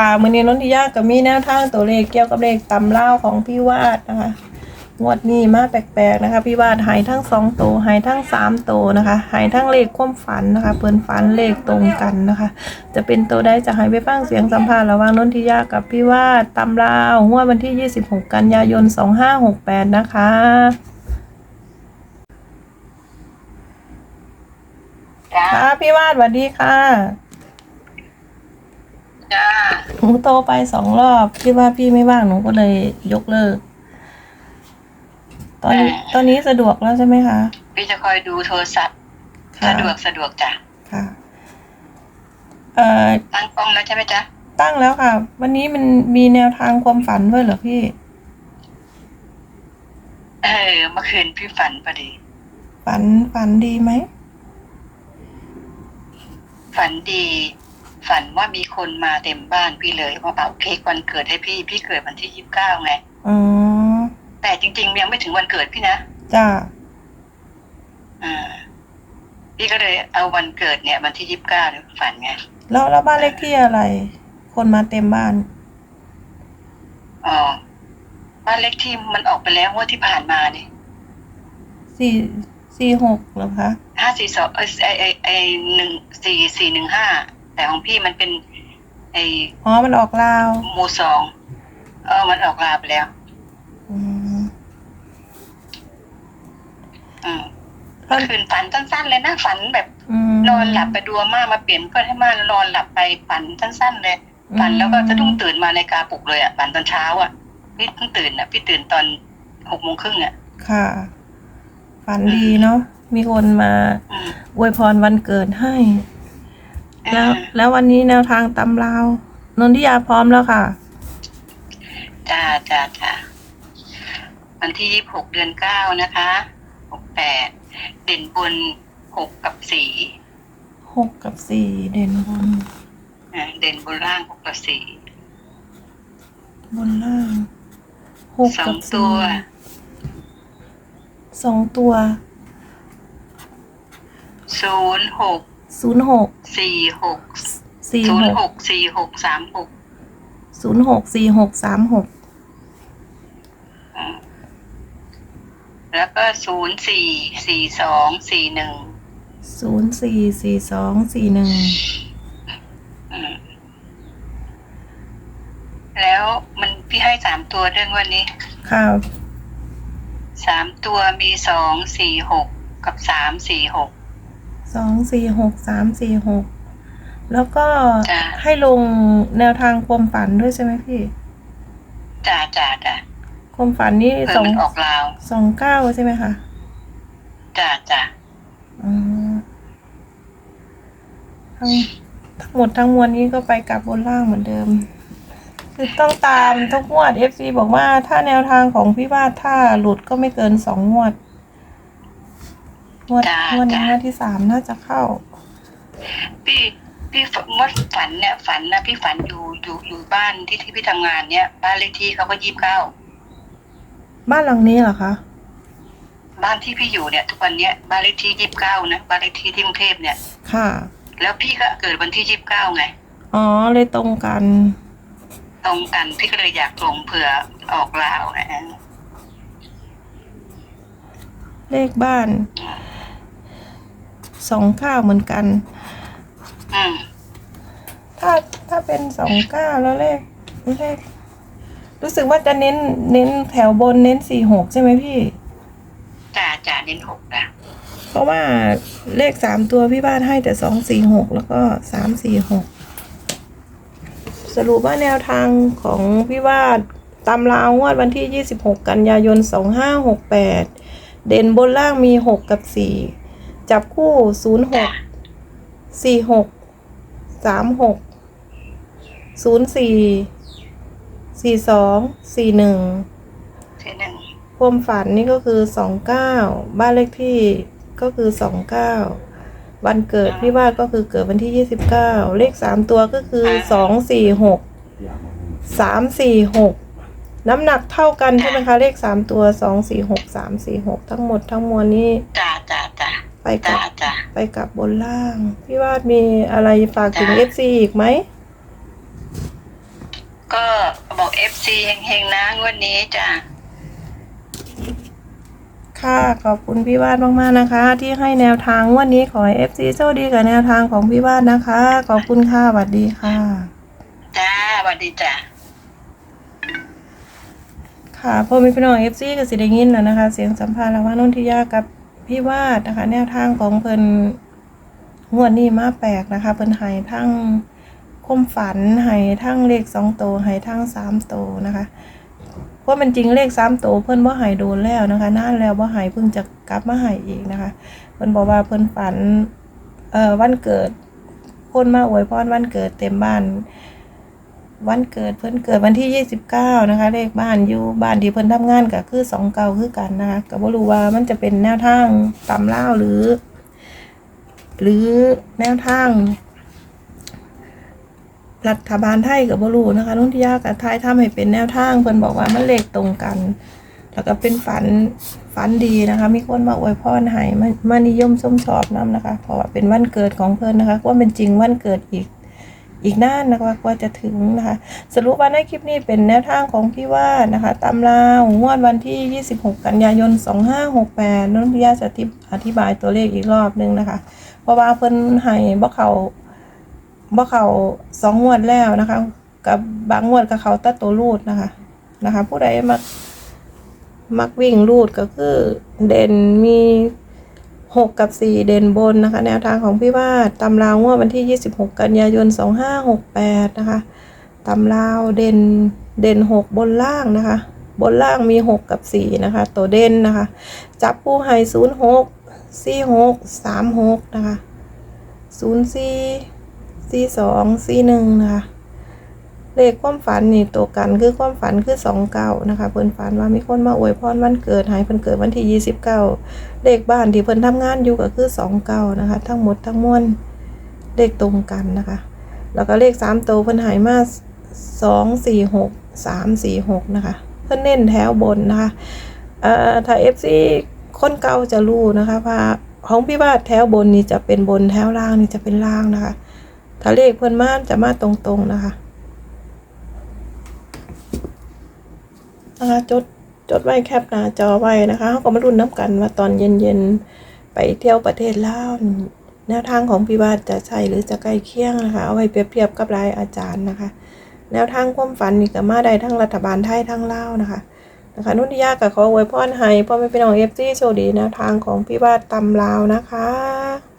ค่ะมือนี้นนทิยาก็มีแนวทางตัวเลขเกี่ยวกับเลขตำเล่าของพี่วาดนะคะงวดนี้มาแปลกๆนะคะ พี่วาดหายทั้งสองตัวหายทั้งสามตัวนะคะหายทั้งเลขความฝันนะคะ เปิ้นฝันเลขตรงกันนะคะ จะเป็นตัวใดจะใหายไปฟังเสียงสัมภาษณ์ระหว่างนนทิยากับพี่วาดตำลาวงวดวันที่ 26 กันยายน 2568 นะคะจ้าค่ะพี่วาดสวัสดีค่ะ จ้าหนูโตไปสองรอบคิดว่าพี่ไม่ว่างหนูก็เลยยกเลิก ตอนนี้ตอนนี้สะดวกแล้วใช่ไหมคะ พี่จะคอยดูโทรศัพท์ค่ะสะดวกสะดวกจ้ะค่ะ เอ่อ ตั้งกล้องแล้วใช่ไหมจ๊ะตั้งแล้วค่ะ วันนี้มันมีแนวทางความฝันด้วยเหรอพี่ เออเมื่อคืนพี่ฝันพอดี ฝันฝันดีไหมฝันดี ฝันว่ามีคนมาเต็มบ้านพี่เลยมาเป่าเค้กวันเกิดให้พี่ พี่เกิดวันที่ยี่สิบเก้าไงอ๋อแต่จริงๆยังไม่ถึงวันเกิดพี่นะจ้าอ่าพี่ก็เลยเอาวันเกิดเนี่ย วันที่ยี่สิบเก้าเนี่ยฝันไงแล้วแล้วบ้านเลขที่อะไร คนมาเต็มบ้าน อ๋อบ้านเลขที่มันออกไปแล้วงว่าที่ผ่านมานี่สี่สี่หกเหรอคะห้าสี่สองเออไอไอไอหนึ่งสี่สี่หนึ่งห้า แต่ของพี่มันเป็น ไออ๋อ มันออกลาวหมู่สองเออมันออกลาไปแล้ว อืมอืมเมื่อคืนฝันสั้นๆเลยนะฝันแบบอืม นอนหลับไปดูอาม่ามาเปลี่ยนเพื่อนให้ม่านอนหลับไปฝันสั้นๆเลยฝันแล้วก็สะดุ้งตื่นมาในกาปลุกเลยอะฝันตอนเช้าอะพี่เพิ่งตื่นอะ พี่ตื่นตอนหกโมงครึ่งอะ ค่ะ ฝันดีเนาะ มีคนมาอืมอวยพรวันเกิดให้ แล้วอ่าแล้ววันนี้แนวทางตำราว นนทิยาพร้อมแล้วค่ะ จ้าจ้าจ้าวันที่ยี่หกเดือนเก้านะคะหกแปดเด่นบนหกกับสี่หกกับสี่เด่นบนอ่าเด่นบนล่างหกกับสี่บนล่างหกสอกังบตัสี่วสองตัวศูนย์หก ศูนย์หกสี่หกสี่ศูหนย์หกกสี่หกสามหกศูนย์หกสี่หกสามหกแล้วก็ศูนย์สี่สี่สองสี่หนึ่งศูนย์สี่สี่สองสี่หนึ่งแล้วมันพี่ให้สามตัวเรื่องวันนี้ค่ะสามตัวมีสองสี่หกกับสามสี่หก สองสี่หกสามสี่หกแล้วก็จ้ะ ให้ลงแนวทางความฝันด้วยใช่ไหมพี่จ้าจ้าจ้าความฝันนี่เพื่สอองมันออกลาวสองเก้าใช่ไหมคะจ้าจ้าอืมทั้งทั้งหมดทั้งมวลนี้ก็ไปกลับบนล่างเหมือนเดิม คือต้องตามทุกงวด FC บอกว่าถ้าแนวทางของพี่วาดถ้าหลุดก็ไม่เกินสองงวด งวดงวดนี้งวดที่สามน่าจะเข้า พี่พี่ฝันว่าฝันเนี่ยฝันนะพี่ฝันอยู่อยู่อยู่บ้านที่ที่พี่ทำงานเนี่ยบ้านเลขที่เขาก็ยี่สิบเก้าบ้านหลังนี้เหรอคะบ้านที่พี่อยู่เนี่ย ทุกวันเนี้ยบ้านเลขที่ยี่สิบเก้านะบ้านเลขที่ที่กรุงเทพเนี่ย ค่ะ แล้วพี่ก็เกิดวันที่ยี่สิบเก้าไงอ๋อเลยตรงกัน ตรงกันพี่ก็เลยอยากลงเผื่อออกลาวไงเลขบ้าน สองเก้าเหมือนกันอืมถ้าถ้าเป็นสองเก้าแล้วเลขเลขรู้สึกว่าจะเน้นเน้นแถวบนเน้นสี่หกใช่ไหมพี่ จ่าจ่าเน้นหกนะเพราะว่าเลขสามตัวพี่บ้านให้แต่สองสี่หกแล้วก็สามสี่หกสรุปว่าแนวทางของพี่วาดตำราวงวดวันที่ 26 กันยายน 2568 เด่นบนล่างมี 6 กับ 4 จับคู่จ้า06 46 36 04 42 41เสียหนึ่งความฝันนี่ก็คือสองเก้าบ้านเลขที่ก็คือสองเก้าวันเกิดพี่ว่าก็คือเกิดวันที่ยี่สิบเก้าเลขสามตัวก็คือสองสี่หกสามสี่หกน้ำหนักเท่ากันใช่ไหมคะ เลขสามตัวสองสี่หกสามสี่หกทั้งหมดทั้งมวลนี้จ่าจ่าจ่า ไปกัจ่าบจ่าไปกับบนล่าง พี่วาดมีอะไรฝากถึงเอฟซีอีกไหมเอฟซีเฮงๆนะงวันนี้จ้ะค่ะขอบคุณพี่วาดมากๆนะคะ ที่ให้แนวทางงวันนี้ขอให้ FC โชคดีกับแนวทางของพี่วาดนะคะ ขอบคุณค่ะสวัสดีค่ะ จ้าสวัสดีจ้ะค่ะพอมีพี่น้อง FC ก็สิได้ยินแล้วนะคะ เสียงสัมภาษณ์ระหว่างนนทิยากับ พี่วาดนะคะแนวทางของเพิ่นงวดนี้มาแปลกนะคะ เพิ่นให้ทั้งคมฝันให้ทั้งเลขสองโตวให้ทั้งสามโตวนะคะเพราะมันจริงเลขสามโตวเพิ่นว่าหายโดนแล้วนะคะนานแล้วว่าหายเพิ่งจะกลับมาหายอีกนะคะ เพิ่นบอกว่าเพิ่นฝันเอ่อวันเกิดคนมาอวยพรวันเกิดเต็มบ้าน วันเกิดเพิ่นเกิดวันที่ 29 นะคะ เลขบ้านอยู่บ้านที่เพิ่นทำงานก็คือ2เก่าคือกันนะคะก็บ่รู้ว่ามันจะเป็นแนวทางตำล่าหรือ หรือแนวทาง รัฐบาลไทยกับบ่รู้นะคะนุ่นที่ยากกับไทยทำให้เป็นแนวทางเพิ่นบอกว่ามันเลขตรงกัน แล้วก็เป็นฝันฝันดีนะคะ มีคนมาอวยพรให้มามานิยมชมชอบนํนะคะ เพราะว่าเป็นวันเกิดของเพิ่นนะคะว่าเป็นจริงวันเกิดอีก อีกนานนะคะกว่าจะถึงนะคะ สรุปว่าในคลิปนี้เป็นแนวทางของพี่ว่านะคะตำราวงวดวันที่ 26 กันยายน 2568นุ่นทิยาจะอธิบายตัวเลขอีกรอบนึงนะคะ เพราะว่าเพิ่นให้บ่เขาบ่เขาสองงวดแล้วนะคะ กับบางงวดกับเขาตัดตัวรูดนะคะนะคะ ผู้ใดมักมักวิ่งรูดก็คือเด่นมี หกกับสี่เด่นบนนะคะ แนวทางของพี่ว่าตำราวงวดวันที่ 26 กันยายน 2568 นะคะตำราวเด่นเด่นหกบนล่างนะคะ บนล่างมี 6 กับ 4 นะคะ ตัวเด่นนะคะ จับผู้ให้06 46 36 นะคะ 04 42 41 นะคะ เลขความฝันนี่ตัวกันคือความฝันคือ2เก้านะคะเพิ่นฝันว่ามีคนมาอวยพรวันเกิดให้เพิ่นเกิดวันที่29เก้าเลขบ้านที่เพิ่นทำงานอยู่ก็คือ2เก้านะคะ ทั้งหมดทั้งมวลเลขตรงกันนะคะ แล้วก็เลข3ตัวเพิ่นหายมา2 4 6 3 4 6นะคะ เพิ่นเน้นแถวบนนะคะเอ่อถ้า FC คนเก่าจะรู้นะคะว่าของพี่บาแถวบนนี่จะเป็นบนแถวล่างนี่จะเป็นล่างนะคะ ถ้าเลขเพิ่นมาจะมาตรงๆนะคะ นะคะจดจดไว้แคปหน้าจอไว้นะคะเขาก็มารุ่นน้ำกันว่าตอนเย็นๆ ไปเที่ยวประเทศลาวแนวทางของพี่บาทจะใช่หรือจะใกล้เคียงนะคะ เอาไว้เปรียบเทียบกับรายอาจารย์นะคะ แนวทางความฝันนี่ก็มาได้ทั้งรัฐบาลไทยทั้งลาวนะคะนะคะนุ่นทิยากับเขออวยพรให้พ่อแม่พี่น้องเอฟซีโชคดีแนวทางของพี่บาทตำลาวนะคะ